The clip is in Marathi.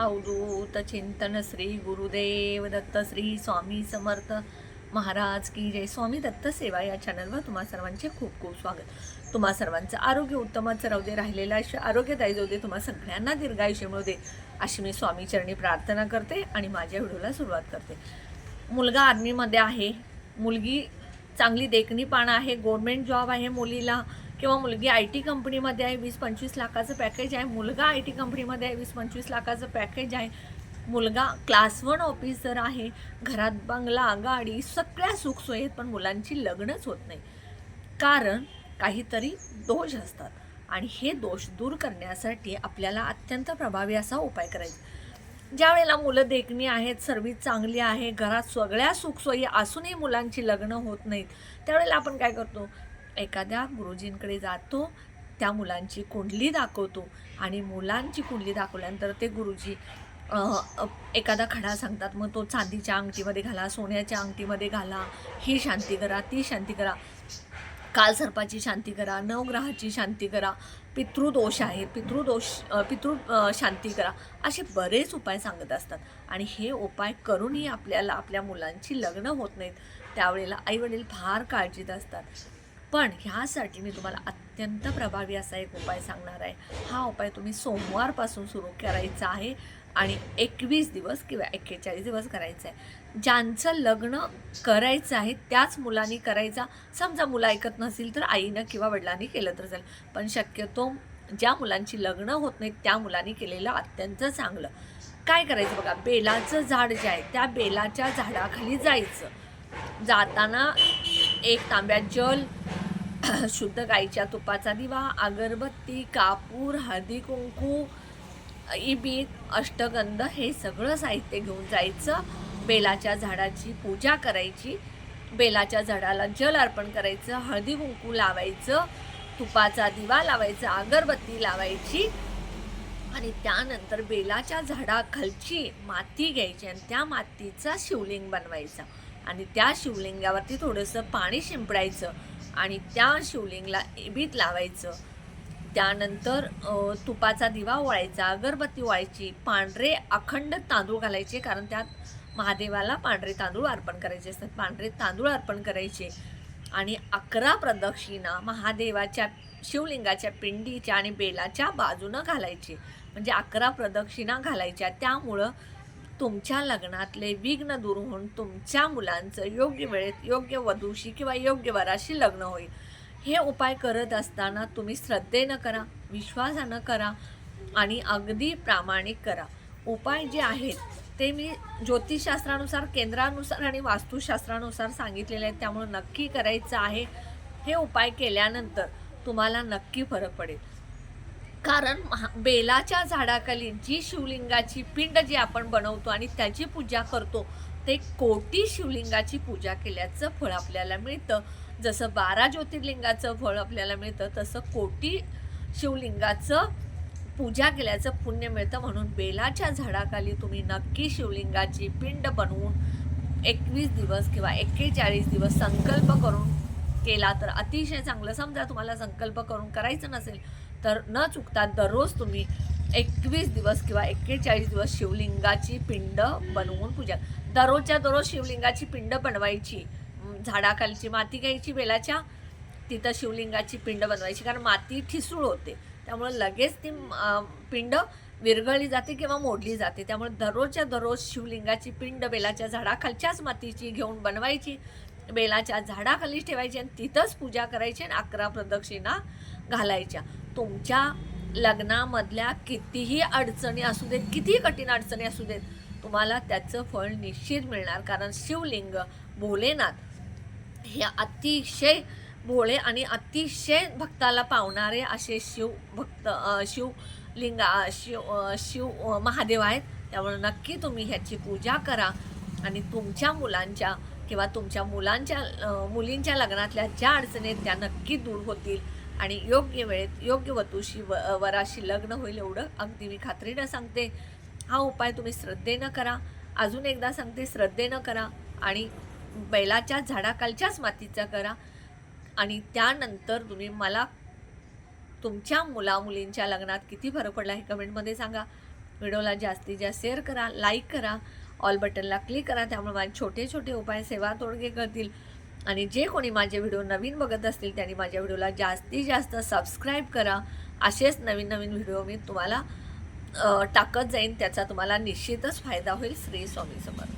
अवधूत चिंतन श्री गुरुदेव दत्त श्री स्वामी समर्थ महाराज की जय. स्वामी दत्त सेवा या चॅनलवर तुम्हा सर्वांचे खूप खूप स्वागत. तुम्हा सर्वांचं आरोग्य उत्तमच राहू दे राहिलेलं आयुष्य आरोग्यदायी जाऊ दे तुम्हा सगळ्यांना दीर्घायुष्य मिळू दे अशी मी स्वामी चरणी प्रार्थना करते आणि माझ्या व्हिडिओला सुरुवात करते. मुलगा आर्मीमध्ये आहे मुलगी चांगली देखणी आहे गव्हर्मेंट जॉब आहे मुलीला किंवा मुलगी आय टी कंपनीमध्ये आहे वीस पंचवीस लाखाचं पॅकेज आहे मुलगा आय टी कंपनीमध्ये आहे वीस पंचवीस लाखाचं पॅकेज आहे. मुलगा क्लास वन ऑफिसर आहे घरात बंगला गाडी सगळ्या सुखसोयी आहेत पण मुलांची लग्नच होत नाही. कारण काहीतरी दोष असतात आणि हे दोष दूर करण्यासाठी आपल्याला अत्यंत प्रभावी असा उपाय करायचा. ज्या वेळेला मुलं देखणी आहेत सर्विस चांगली आहे घरात सगळ्या सुखसोयी असूनही मुलांची लग्न होत नाहीत त्यावेळेला आपण काय करतो? एखाद्या गुरुजींकडे जातो त्या मुलांची कुंडली दाखवतो आणि मुलांची कुंडली दाखवल्यानंतर ते गुरुजी एखादा खडा सांगतात मग तो चांदीच्या अंगठीमध्ये घाला सोन्याच्या अंगठीमध्ये घाला ही शांती करा ती शांती करा काल सर्पाची शांती करा नवग्रहाची शांती करा पितृदोष आहे पितृदोष पितृ शांती करा असे बरेच उपाय सांगत असतात. आणि हे उपाय करूनही आपल्याला आपल्या मुलांची लग्न होत नाहीत. त्यावेळेला आईवडील फार काळजीत असतात. पण ह्यासाठी मी तुम्हाला अत्यंत प्रभावी असा एक उपाय सांगणार आहे. हा उपाय तुम्ही सोमवारपासून सुरू करायचा आहे आणि एकवीस दिवस किंवा एक्केचाळीस दिवस करायचं आहे. ज्यांचं लग्न करायचं आहे त्याच मुलांनी करायचा. समजा मुलं ऐकत नसेल तर आईनं किंवा वडिलांनी केलं तर चालेल. पण शक्यतो ज्या मुलांची लग्न होत नाहीत त्या मुलांनी केलेलं अत्यंत चांगलं. काय करायचं बघा बेलाचं झाड जे आहे त्या बेलाच्या झाडाखाली जायचं. जाताना एक तांब्यात जल शुद्ध गाईच्या तुपाचा दिवा अगरबत्ती कापूर हळदी कुंकू इबीत अष्टगंध हे सगळं साहित्य घेऊन जायचं. बेलाच्या झाडाची पूजा करायची. बेलाच्या झाडाला जल अर्पण करायचं हळदी कुंकू लावायचं तुपाचा दिवा लावायचा अगरबत्ती लावायची. आणि त्यानंतर बेलाच्या झाडाखालची माती घ्यायची आणि त्या मातीचा शिवलिंग बनवायचा. आणि त्या शिवलिंगावरती थोडंसं पाणी शिंपडायचं. आणि त्या शिवलिंगला एबीत लावायचं. त्यानंतर तुपाचा दिवा ओळायचा अगरबत्ती ओळायची पांढरे अखंड तांदूळ घालायचे कारण त्यात महादेवाला पांढरे तांदूळ अर्पण करायचे असतात. पांढरे तांदूळ अर्पण करायचे आणि अकरा प्रदक्षिणा महादेवाच्या शिवलिंगाच्या पिंडीच्या आणि बेलाच्या बाजूनं घालायचे. म्हणजे अकरा प्रदक्षिणा घालायच्या. त्यामुळं तुमच्या लग्नातले विघ्न दूर होऊन तुमच्या मुलांचं योग्य वेळेत योग्य वधूशी किंवा योग्य वराशी लग्न होईल. हे उपाय करत असताना तुम्ही श्रद्धेनं करा विश्वासानं करा आणि अगदी प्रामाणिक करा. उपाय जे आहेत ते मी ज्योतिषशास्त्रानुसार केंद्रानुसार आणि वास्तुशास्त्रानुसार सांगितलेले आहेत. त्यामुळे नक्की करायचं आहे. हे उपाय केल्यानंतर तुम्हाला नक्की फरक पडेल. कारण महा- बेलाच्या झाडाखाली जी शिवलिंगाची पिंड जी आपण बनवतो आणि त्याची पूजा करतो ते कोटी शिवलिंगाची पूजा केल्याचं फळ आपल्याला मिळतं. जसं बारा ज्योतिर्लिंगाचं फळ आपल्याला मिळतं तसं कोटी शिवलिंगाचं पूजा केल्याचं पुण्य मिळतं. म्हणून बेलाच्या झाडाखाली तुम्ही नक्की शिवलिंगाची पिंड बनवून एकवीस दिवस किंवा एक्केचाळीस दिवस संकल्प करून केला तर अतिशय चांगलं. समजा तुम्हाला संकल्प करून करायचं नसेल तर न चुकता दररोज तुम्ही एकवीस दिवस किंवा एक्केचाळीस दिवस शिवलिंगाची पिंड बनवून पूजा. दररोजच्या दररोज शिवलिंगाची पिंड बनवायची. झाडाखालची माती घ्यायची बेलाच्या तिथं शिवलिंगाची पिंड बनवायची. कारण माती ठिसूळ होते. त्यामुळे लगेच ती पिंड विरघळली जाते किंवा मोडली जाते. त्यामुळे दररोजच्या दररोज शिवलिंगाची पिंड बेलाच्या झाडाखालच्याच मातीची घेऊन बनवायची. बेलाच्या झाडाखाली ठेवायची आणि तिथंच पूजा करायची आणि अकरा प्रदक्षिणा घालायच्या. तुमच्या लग्नामधल्या कितीही अडचणी असू देत कितीही कठीण अडचणी असू देत तुम्हाला त्याचं फळ निश्चित मिळणार. कारण शिवलिंग भोलेनाथ हे अतिशय भोळे आणि अतिशय भक्ताला पावणारे असे शिव भक्त शिवलिंग शिव शिव महादेव आहेत. त्यामुळे नक्की तुम्ही ह्याची पूजा करा आणि तुमच्या मुलांच्या किंवा तुमच्या मुलांच्या मुलींच्या लग्नातल्या ज्या अडचणी त्या नक्की दूर होतील. आणि योग्य वेळेत योग्य वतूशी व वराशी लग्न होईल एवढं अगदी मी खात्रीनं सांगते. हा उपाय तुम्ही श्रद्धेनं करा. अजून एकदा सांगते श्रद्धेनं करा आणि बैलाच्या झाडाखालच्याच मातीचा करा. आणि त्यानंतर तुम्ही मला तुमच्या मुला मुलींच्या लग्नात किती फरक पडला हे कमेंटमध्ये सांगा. व्हिडिओला जास्तीत जास्त शेअर करा लाईक करा. ऑल बटनला क्लिक करा त्यामुळे माझे छोटे छोटे उपाय सेवा तोडगे करतील. आणि जे कोणी माझे व्हिडिओ नवीन बघत असतील त्यांनी माझ्या व्हिडिओला जास्तीत जास्त सबस्क्राईब करा. असेच नवीन नवीन व्हिडिओ मी तुम्हाला टाकत जाईन त्याचा तुम्हाला निश्चितच फायदा होईल श्री स्वामी समर्थ